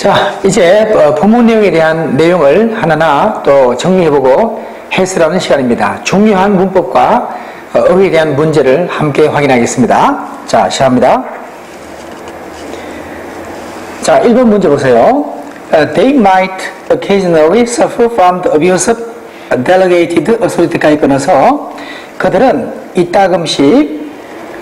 자, 이제 어, 본문 내용에 대한 내용을 하나하나 또 정리해보고 해설하는 시간입니다. 중요한 문법과 어, 어휘에 대한 문제를 함께 확인하겠습니다. 자, 시작합니다. 자, 1번 문제 보세요. Uh, they might occasionally suffer from the abuse of delegated authority까지 끊어서 그들은 이따금씩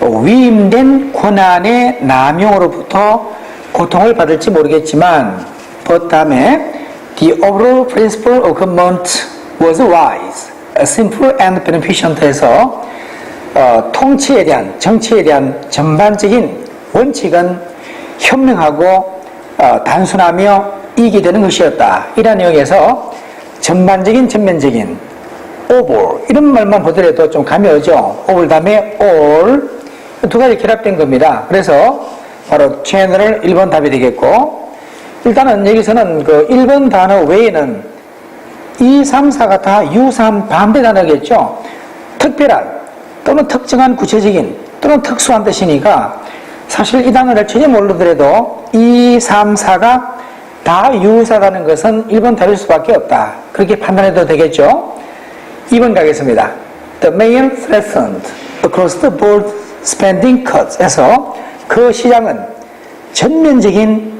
위임된 권한의 남용으로부터 고통을 받을지 모르겠지만 but 다음에 the overall principle of government was wise, simple and beneficent 해서 어, 통치에 대한 정치에 대한 전반적인 원칙은 현명하고 어, 단순하며 이익이 되는 것이었다. 이런 내용에서 전반적인 전면적인 over 이런 말만 보더라도 좀 감이 오죠. over 다음에 all 두 가지 결합된 겁니다. 그래서 바로 채널을 1번 답이 되겠고 일단은 여기서는 그 1번 단어 외에는 2, 3, 4가 다 유사한 반대 단어겠죠. 특별한 또는 특정한 구체적인 또는 특수한 뜻이니까 사실 이 단어를 전혀 모르더라도 2, 3, 4가 다 유사하다는 것은 1번 답일 수밖에 없다. 그렇게 판단해도 되겠죠. 2번 가겠습니다. The mayor threatened across the board spending cuts 에서 그 시장은 전면적인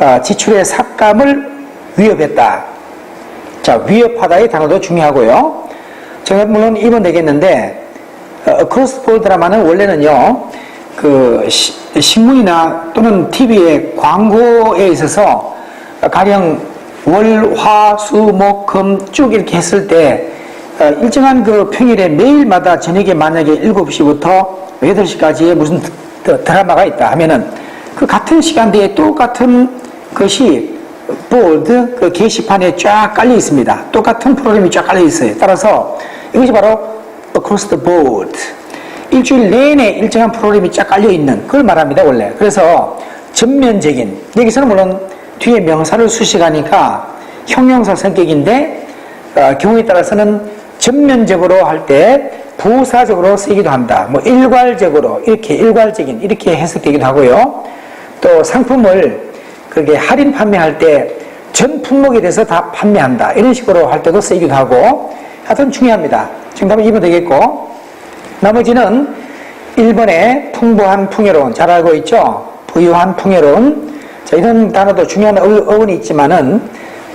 어, 지출의 삭감을 위협했다. 자, 위협하다의 단어도 중요하고요. 제가 물론 2번 되겠는데 크로스 볼 드라마는 원래는요, 그 시- 신문이나 또는 TV의 광고에 있어서 가령 월, 화, 수, 목, 금 쭉 이렇게 했을 때 어, 일정한 그 평일에 매일마다 저녁에 만약에 7시부터 8시까지의 무슨 드라마가 있다 하면은 그 같은 시간대에 똑같은 것이 보드 그 게시판에 쫙 깔려 있습니다. 똑같은 프로그램이 쫙 깔려 있어요. 따라서 이것이 바로 across the board. 일주일 내내 일정한 프로그램이 쫙 깔려 있는 그걸 말합니다, 원래. 그래서 전면적인 여기서는 물론 뒤에 명사를 수식하니까 형용사 성격인데 어, 경우에 따라서는 전면적으로 할 때 부사적으로 쓰기도 한다. 뭐 일괄적으로 이렇게 일괄적인 이렇게 해석되기도 하고요. 또 상품을 그게 할인 판매할 때 전 품목에 대해서 다 판매한다. 이런 식으로 할 때도 쓰이기도 하고 하여튼 중요합니다. 정답은 2번 되겠고 나머지는 1번에 풍부한 풍요로운 잘 알고 있죠? 부유한 풍요로운 자, 이런 단어도 중요한 어- 어원이 있지만은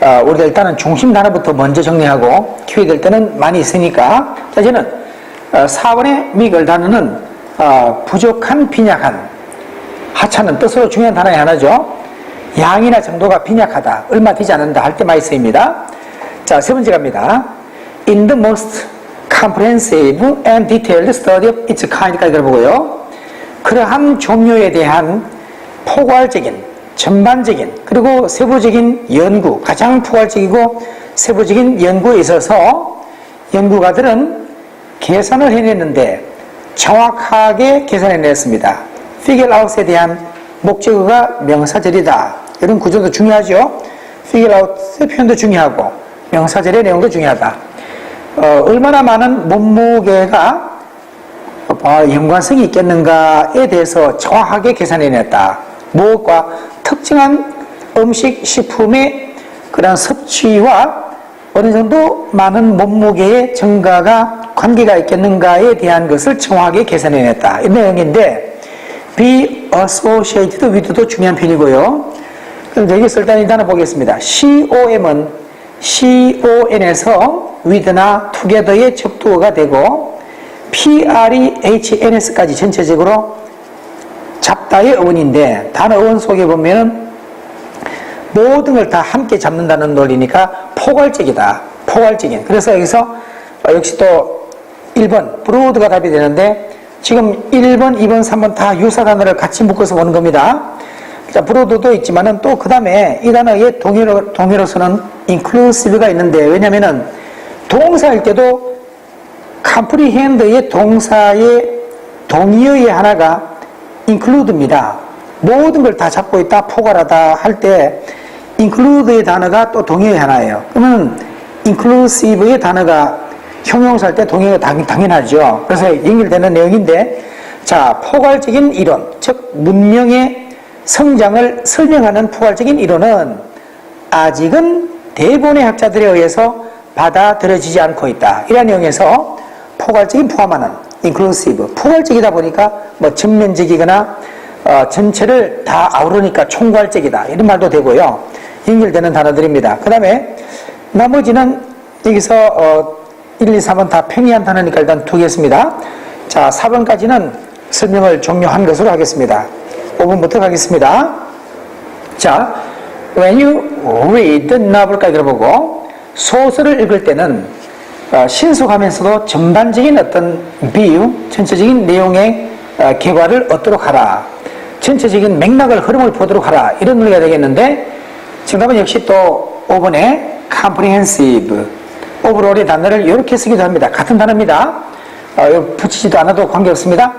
어, 우리가 일단은 중심 단어부터 먼저 정리하고 키워야 될 때는 많이 있으니까 자, 저는 어, 4번의 미글 단어는 어, 부족한 빈약한 하찮은 뜻으로 중요한 단어의 하나죠. 양이나 정도가 빈약하다, 얼마 되지 않는다 할 때 많이 쓰입니다. 자, 세 번째 갑니다. In the most comprehensive and detailed study of its kind까지 들어보고요. 그러한 종류에 대한 포괄적인, 전반적인, 그리고 세부적인 연구, 가장 포괄적이고 세부적인 연구에 있어서 연구가들은 계산을 해냈는데 정확하게 계산해냈습니다. figure out에 대한 목적어가 명사절이다. 이런 구조도 중요하죠. figure out의 표현도 중요하고 명사절의 내용도 중요하다. 어, 얼마나 많은 몸무게가 어, 연관성이 있겠는가에 대해서 정확하게 계산해냈다. 무엇과 특정한 음식, 식품의 그런 섭취와 어느 정도 많은 몸무게의 증가가 관계가 있겠는가에 대한 것을 정확하게 계산해냈다. 이 내용인데 be associated with도 중요한 편이고요. 그럼 여기서 일단 이 단어 보겠습니다. COM은 CON에서 with나 together의 접두어가 되고 PREHNS까지 전체적으로 잡다의 어원인데 단어 어원 속에 보면은 모든 걸 다 함께 잡는다는 논리니까 포괄적이다. 포괄적인. 그래서 여기서 어, 역시 또 1번 브로드가 답이 되는데 지금 1번, 2번, 3번 다 유사 단어를 같이 묶어서 보는 겁니다. 자, 브로드도 있지만은 또 그 다음에 이 단어의 동의로, 동의로서는 inclusive가 있는데 왜냐면은 동사일 때도 comprehend의 동사의 동의어의 하나가 include입니다. 모든 걸 다 잡고 있다, 포괄하다 할 때 include의 단어가 또 동의어의 하나예요. 그러면 inclusive의 단어가 형용사할 때 동의어가 당, 당연하죠. 그래서 연결되는 내용인데 자, 포괄적인 이론, 즉 문명의 성장을 설명하는 포괄적인 이론은 아직은 대부분의 학자들에 의해서 받아들여지지 않고 있다. 이런 내용에서 포괄적인 포함하는 inclusive 포괄적이다 보니까 뭐 전면적이거나 어, 전체를 다 아우르니까 총괄적이다 이런 말도 되고요. 연결되는 단어들입니다. 그 다음에 나머지는 여기서 어, 1, 2, 3은 다 평이한 단어니까 일단 두겠습니다. 자, 4번까지는 설명을 종료한 것으로 하겠습니다. 5번부터 가겠습니다. 자, when you read novel까지 들어보고 소설을 읽을 때는 어, 신속하면서도 전반적인 어떤 비유, 전체적인 내용의 어, 개괄을 얻도록 하라. 전체적인 맥락을 흐름을 보도록 하라. 이런 논리가 되겠는데 정답은 역시 또 5번에 comprehensive, overall의 단어를 이렇게 쓰기도 합니다. 같은 단어입니다. 어, 붙이지도 않아도 관계없습니다.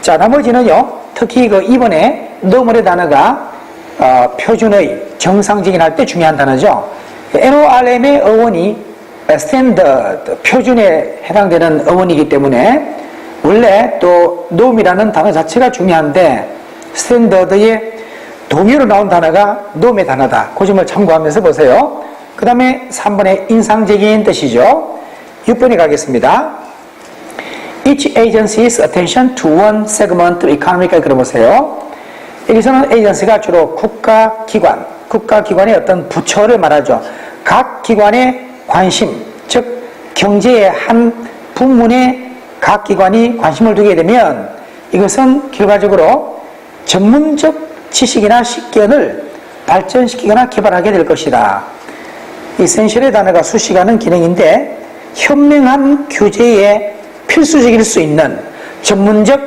자, 나머지는요, 특히 그 2번에 너물의 단어가 어, 표준의 정상적인 할 때 중요한 단어죠. NORM의 어원이 standard, 표준에 해당되는 어원이기 때문에 원래 또 놈이라는 단어 자체가 중요한데 스탠더드의 동의로 나온 단어가 놈의 단어다. 그 점을 참고하면서 보세요. 그 다음에 3번의 인상적인 뜻이죠. 6번에 가겠습니다. Each agency's attention to one segment of economy까지 들어보세요. 여기서는 에이전시가 주로 국가기관, 국가기관의 어떤 부처를 말하죠. 각 기관의 관심, 즉 경제의 한 부문에 각 기관이 관심을 두게 되면 이것은 결과적으로 전문적 지식이나 식견을 발전시키거나 개발하게 될 것이다. 이센셜의 단어가 수식하는 기능인데 현명한 규제에 필수적일 수 있는 전문적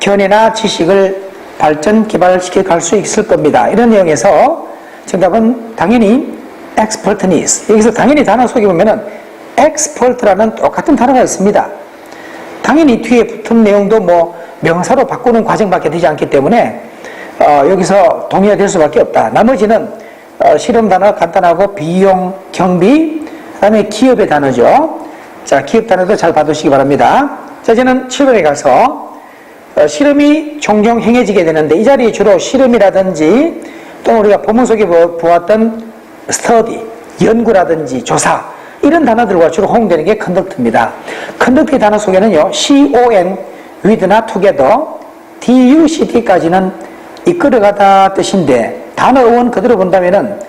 견해나 지식을 발전 개발시켜 갈 수 있을 겁니다. 이런 내용에서 정답은 당연히 expertness. 여기서 당연히 단어 속에 보면은 expert라는 똑같은 단어가 있습니다. 당연히 뒤에 붙은 내용도 뭐 명사로 바꾸는 과정밖에 되지 않기 때문에 어, 여기서 동의가 될 수밖에 없다. 나머지는 어, 실험 단어 간단하고 비용, 경비, 그 다음에 기업의 단어죠. 자, 기업 단어도 잘 봐두시기 바랍니다. 자, 이제는 7번에 가서 어, 실험이 종종 행해지게 되는데 이 자리에 주로 실험이라든지 또 우리가 본문 속에 보- 보았던 스터디, 연구라든지 조사 이런 단어들과 주로 호응되는 게 컨덕트입니다. 컨덕트의 단어 속에는요, con, with나 together, duct까지는 이끌어가다 뜻인데 단어 어원 그대로 본다면은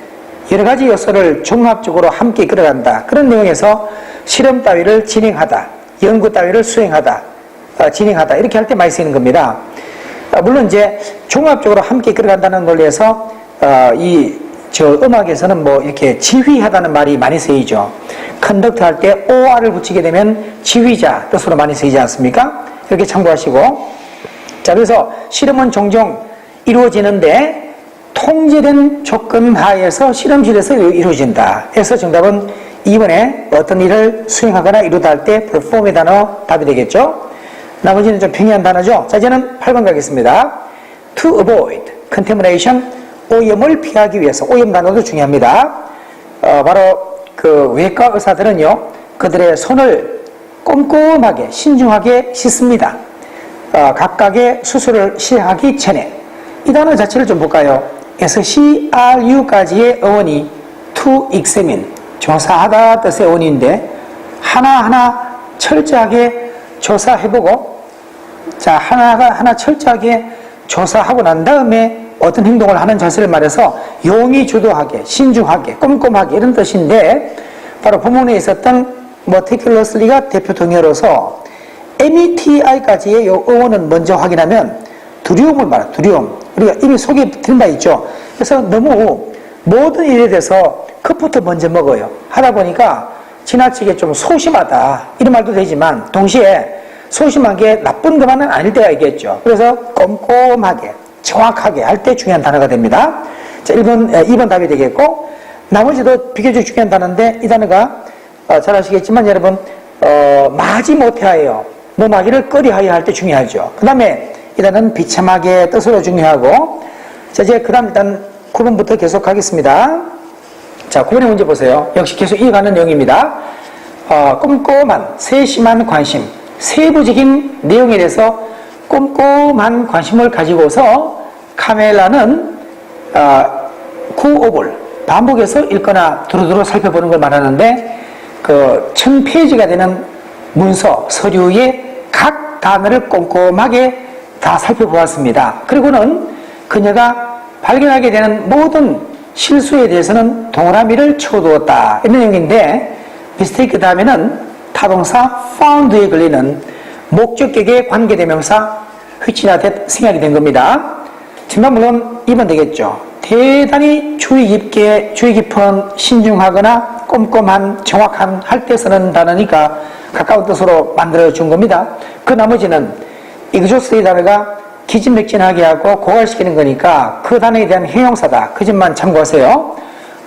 여러 가지 요소를 종합적으로 함께 이끌어간다. 그런 내용에서 실험 따위를 진행하다, 연구 따위를 수행하다, 어, 진행하다 이렇게 할 때 많이 쓰이는 겁니다. 어, 물론 이제 종합적으로 함께 이끌어간다는 논리에서 어, 이저 음악에서는 뭐 이렇게 지휘하다는 말이 많이 쓰이죠. 컨덕트 할 때 OR을 붙이게 되면 지휘자 뜻으로 많이 쓰이지 않습니까? 이렇게 참고하시고 자 그래서 실험은 종종 이루어지는데 통제된 조건 하에서 실험실에서 이루어진다. 그래서 정답은 2번에 어떤 일을 수행하거나 이루다 할 때 perform의 단어 답이 되겠죠. 나머지는 좀 평이한 단어죠. 자, 이제는 8번 가겠습니다. To avoid contamination, 오염을 피하기 위해서, 오염 단어도 중요합니다. 어, 바로 그 외과 의사들은요, 그들의 손을 꼼꼼하게, 신중하게 씻습니다. 어, 각각의 수술을 시행하기 전에. 이 단어 자체를 좀 볼까요? 그래서 CRU까지의 어원이 to examine, 조사하다 뜻의 어원인데, 하나하나 철저하게 조사해보고 자 하나가 하나 철저하게 조사하고 난 다음에 어떤 행동을 하는 자세를 말해서 용이 주도하게 신중하게 꼼꼼하게 이런 뜻인데 바로 본문에 있었던 meticulously가 대표 동의어로서 METI까지의 요 어원은 먼저 확인하면 두려움을 말해 두려움 우리가 이미 속에 바 있죠 그래서 너무 모든 일에 대해서 컵부터 먼저 먹어요 하다 보니까 지나치게 좀 소심하다 이런 말도 되지만 동시에 소심한 게 나쁜 것만은 아닐 때가 있겠죠. 그래서 꼼꼼하게 정확하게 할 때 중요한 단어가 됩니다. 자, 1번, 2번 답이 되겠고 나머지도 비교적 중요한 단어인데 이 단어가 어, 잘 아시겠지만 여러분 어, 마지 못해하여 뭐마기를 꺼리하여 할 때 중요하죠. 그 다음에 이 단어는 비참하게 뜻으로 중요하고 자 이제 그 다음 일단 9번부터 계속 하겠습니다. 자, 9번의 문제 보세요. 역시 계속 이어가는 내용입니다. 어, 꼼꼼한, 세심한 관심, 세부적인 내용에 대해서 꼼꼼한 관심을 가지고서 카멜라는 어, 구오볼, 반복해서 읽거나 두루두루 살펴보는 걸 말하는데 그 1000페이지가 되는 문서, 서류의 각 단어를 꼼꼼하게 다 살펴보았습니다. 그리고는 그녀가 발견하게 되는 모든 실수에 대해서는 동그라미를 쳐두었다. 이런 내용인데 미스테이크 다음에는 타동사 found에 걸리는 목적격의 관계대명사 that 생각이 된 겁니다. 정말 물론 2번 되겠죠. 대단히 주의 깊게, 주의 깊은 신중하거나 꼼꼼한, 정확한 할 때 쓰는 단어니까 가까운 뜻으로 만들어 준 겁니다. 그 나머지는 이그조스의 단어가 기진맥진하게 하고 고갈시키는 거니까 그 단어에 대한 형용사다. 그 점만 참고하세요.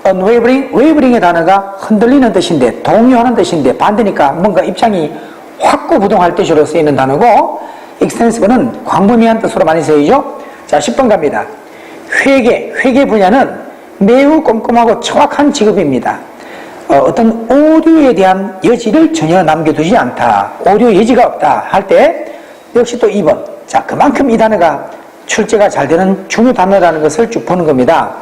unwavering, wavering의 단어가 흔들리는 뜻인데, 동요하는 뜻인데, 반대니까 뭔가 입장이 확고부동할 때 주로 쓰이는 단어고, extensive는 광범위한 뜻으로 많이 쓰이죠. 자, 10번 갑니다. 회계, 회계 분야는 매우 꼼꼼하고 정확한 직업입니다. 어, 떤 오류에 대한 여지를 전혀 남겨두지 않다. 오류 여지가 없다. 할 때, 역시 또 2번. 자, 그만큼 이 단어가 출제가 잘 되는 중요 단어라는 것을 쭉 보는 겁니다.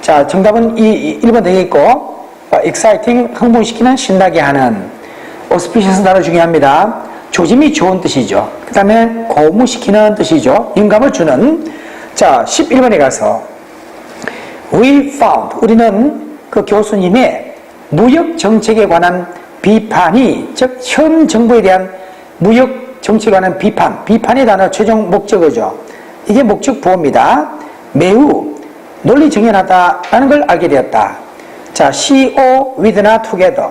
자, 정답은 이 1번 되겠고, 어, exciting, 흥분시키는, 신나게 하는. auspicious 단어 중요합니다. 조짐이 좋은 뜻이죠. 그 다음에 고무시키는 뜻이죠. 영감을 주는. 자, 11번에 가서 we found 우리는 그 교수님의 무역 정책에 관한 비판이 즉 현 정부에 대한 무역 관한 비판 비판의 단어 최종 목적어죠. 이게 목적 보호입니다. 매우 논리 정연하다라는 걸 알게 되었다. 자, CO with나 together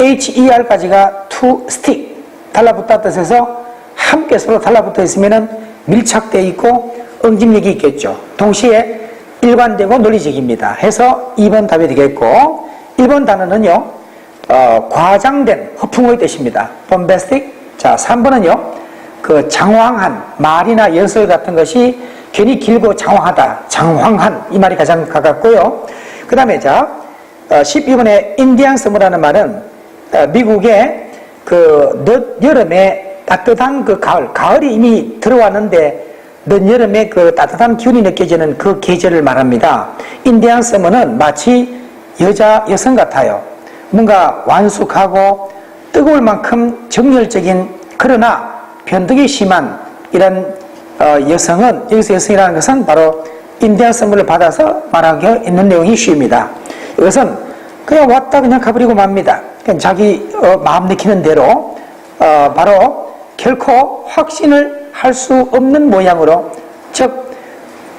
HER까지가 to stick 달라붙다 뜻에서 함께 서로 달라붙어 있으면은 밀착되어 있고 응집력이 있겠죠. 동시에 일관되고 논리적입니다. 해서 2번 답이 되겠고 1번 단어는요. 어, 과장된 허풍의 뜻입니다. bombastic. 자, 3번은요. 그 장황한 말이나 연설 같은 것이 괜히 길고 장황하다. 장황한 이 말이 가장 가깝고요. 그 다음에 자, 어, 12번에 인디안 서머라는 말은 어, 미국의 그 늦 여름에 따뜻한 그 가을, 가을이 이미 들어왔는데 늦여름에 그 따뜻한 기운이 느껴지는 그 계절을 말합니다. 인디안 서머는 마치 여자, 여성 같아요. 뭔가 완숙하고 뜨거울 만큼 정열적인 그러나 변덕이 심한 이런 어, 여성은 여기서 여성이라는 것은 바로 인디안 선물을 받아서 말하기 있는 내용이 쉬입니다. 이것은 그냥 왔다 그냥 가버리고 맙니다. 그냥 자기 어, 마음 내키는 대로 어, 바로 결코 확신을 할 수 없는 모양으로 즉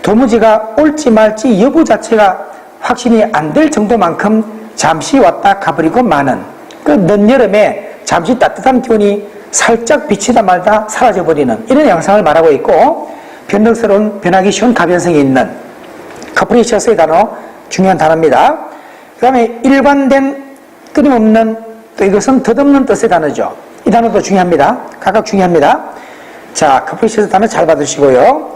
도무지가 올지 말지 여부 자체가 확신이 안 될 정도만큼 잠시 왔다 가버리고 마는 그 늦여름에 잠시 따뜻한 기운이 살짝 비치다 말다 사라져버리는 이런 양상을 말하고 있고 변덕스러운 변하기 쉬운 가변성이 있는 카프리셔스의 단어 중요한 단어입니다. 그 다음에 일관된 끊임없는 또 이것은 덧없는 뜻의 단어죠. 이 단어도 중요합니다. 각각 중요합니다. 자, 카프리셔스 단어 잘 받으시고요.